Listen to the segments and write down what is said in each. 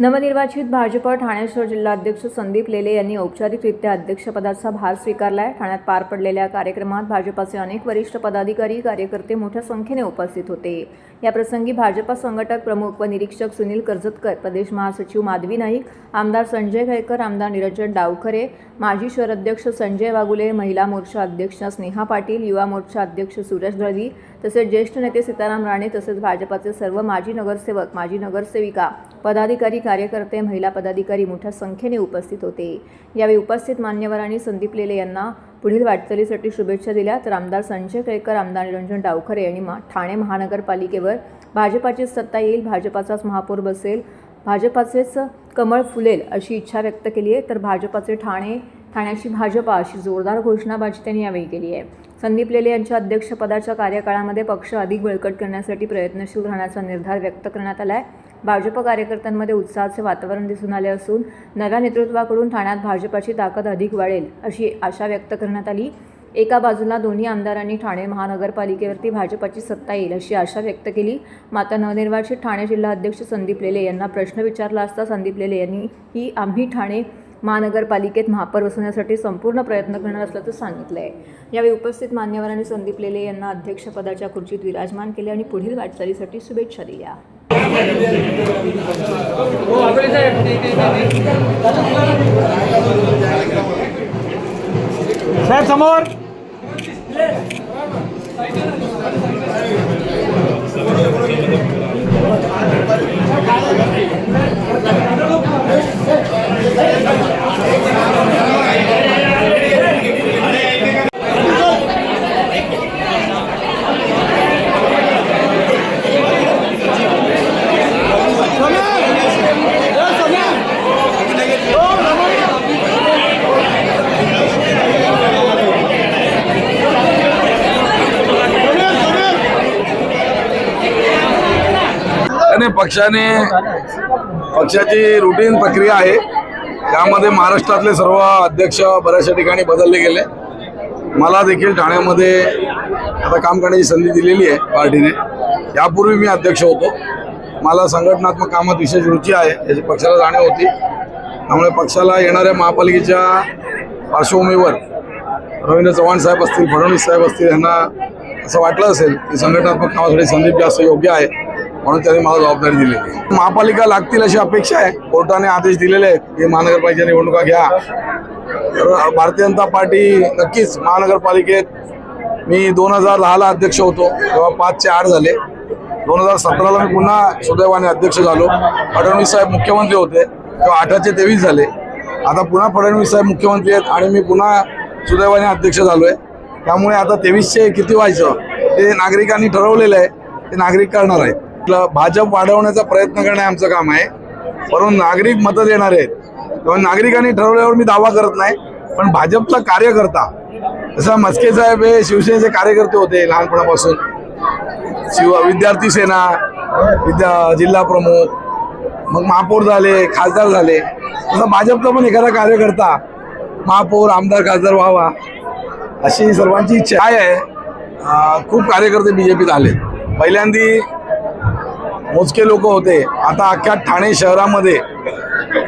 नवनिर्वाचित भाजप ठाणे शहर जिल्हाध्यक्ष संदीप लेले यांनी औपचारिकरित्या अध्यक्षपदाचा भार स्वीकारलाय. ठाण्यात पार पडलेल्या कार्यक्रमात भाजपाचे अनेक वरिष्ठ पदाधिकारी कार्यकर्ते मोठ्या संख्येने उपस्थित होते. या प्रसंगी भाजपा संघटक प्रमुख व निरीक्षक सुनील कर्जतकर प्रदेश महासचिव माधवी नाईक आमदार संजय गयकर आमदार निरंजन डावखरे माजी शहर अध्यक्ष संजय वागुले महिला मोर्चा अध्यक्ष स्नेहा पाटील युवा मोर्चा अध्यक्ष सूरज दळवी तसेच ज्येष्ठ नेते सीताराम राणे तसेच भाजपाचे सर्व माजी नगरसेवक माजी नगरसेविका पदाधिकारी कार्यकर्ते महिला पदाधिकारी मोठ्या संख्येने उपस्थित होते. यावेळी उपस्थित मान्यवरांनी संदीप लेले यांना पुढील वाटचालीसाठी शुभेच्छा दिल्या. तर आमदार संजय केळकर आमदार निरंजन डावखरे यांनी मा ठाणे महानगरपालिकेवर भाजपाचीच सत्ता येईल भाजपाचाच महापौर बसेल भाजपाचेच कमळ फुलेल अशी इच्छा व्यक्त केली आहे. तर भाजपाचे ठाणे ठाण्याची भाजपा अशी जोरदार घोषणाबाजी त्यांनी यावेळी केली आहे. संदीप लेले यांच्या अध्यक्षपदाच्या कार्यकाळामध्ये पक्ष अधिक बळकट करण्यासाठी प्रयत्नशील राहण्याचा निर्धार व्यक्त करण्यात आला आहे. भाजप कार्यकर्त्यांमध्ये उत्साहाचे वातावरण दिसून आले असून नव्या नेतृत्वाकडून ठाण्यात भाजपाची ताकद अधिक वाढेल अशी आशा व्यक्त करण्यात आली. एका बाजूला दोन्ही आमदारांनी ठाणे महानगरपालिकेवरती भाजपाची सत्ता येईल अशी आशा व्यक्त केली. मात्र नवनिर्वाचित ठाणे जिल्हा अध्यक्ष संदीप लेले यांना प्रश्न विचारला असता संदीप लेले यांनी ही आम्ही ठाणे महानगरपालिकेत महापौर बसवण्यासाठी संपूर्ण प्रयत्न करणार असल्याचं सांगितलं आहे यावेळी उपस्थित मान्यवरांनी संदीप लेले यांना अध्यक्षपदाच्या खुर्चीत विराजमान केले आणि पुढील वाटचालीसाठी शुभेच्छा दिल्या. साहेब समोर. आणि पक्षाने पक्षाची रुटीन प्रक्रिया आहे. त्यामध्ये महाराष्ट्रातले सर्व अध्यक्ष बऱ्याचशा ठिकाणी बदलले गेले. मला देखील ठाण्यामध्ये आता काम करण्याची संधी दिलेली आहे पार्टीने. यापूर्वी मी अध्यक्ष होतो. मला संघटनात्मक कामात विशेष रुची आहे याची पक्षाला जाणीव होती. त्यामुळे पक्षाला येणाऱ्या महापालिकेच्या पार्श्वभूमीवर रवींद्र चव्हाण साहेब असतील फडणवीस साहेब असतील यांना असं वाटलं असेल की संघटनात्मक कामासाठी संदीप जास्त योग्य आहे. म्हणून त्यांनी मला जबाबदारी दिलेली आहे. महापालिका लागतील अशी अपेक्षा आहे. कोर्टाने आदेश दिलेले आहेत. की महानगरपालिकेच्या निवडणुका घ्या. तर भारतीय जनता पार्टी नक्कीच महानगरपालिकेत मी दोन हजार दहाला अध्यक्ष होतो. तेव्हा पाचचे आठ झाले. दोन हजार सतराला मी पुन्हा सुदैवाने अध्यक्ष झालो. फडणवीस साहेब मुख्यमंत्री होते. तेव्हा आठाचे तेवीस झाले. आता पुन्हा फडणवीस साहेब मुख्यमंत्री आहेत आणि मी पुन्हा सुदैवाने अध्यक्ष झालो आहे त्यामुळे आता तेवीसचे किती व्हायचं ते नागरिकांनी ठरवलेलं आहे. ते नागरिक करणार आहेत. भाजप वाढवण्याचा प्रयत्न करणे आमचं काम आहे. परंतु नागरिक मतं देणार आहेत. तेव्हा नागरिकांनी ठरवल्यावर मी दावा करत नाही पण भाजपचा कार्यकर्ता जसा मस्के साहेब हे शिवसेनेचे कार्यकर्ते होते लहानपणापासून. शिव विद्यार्थी सेना विद्या जिल्हा प्रमुख मग महापौर झाले खासदार झाले. तसं भाजपचा पण एखादा कार्यकर्ता महापौर आमदार खासदार व्हावा अशी सर्वांची इच्छा आहे. खूप कार्यकर्ते बी जे पीत आले पहिल्यांदी मोजके लोक होते. आता अख्ख्या ठाणे शहरामध्ये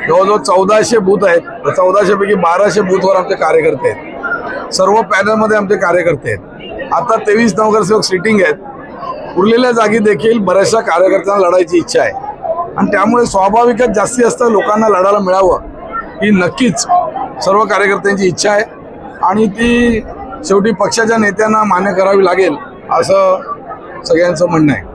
जवळजवळ चौदाशे बूथ आहेत. चौदाशेपैकी बाराशे बूथवर आमचे कार्यकर्ते आहेत. सर्व पॅनलमध्ये आमचे कार्यकर्ते आहेत. आता तेवीस नगरसेवक सिटिंग आहेत. उरलेल्या जागी देखील बऱ्याचशा कार्यकर्त्यांना लढायची इच्छा आहे. आणि त्यामुळे स्वाभाविकच जास्तीत जास्त लोकांना लढायला मिळावं ही नक्कीच सर्व कार्यकर्त्यांची इच्छा आहे. आणि ती शेवटी पक्षाच्या नेत्यांना मान्य करावी लागेल असं सगळ्यांचं म्हणणं आहे.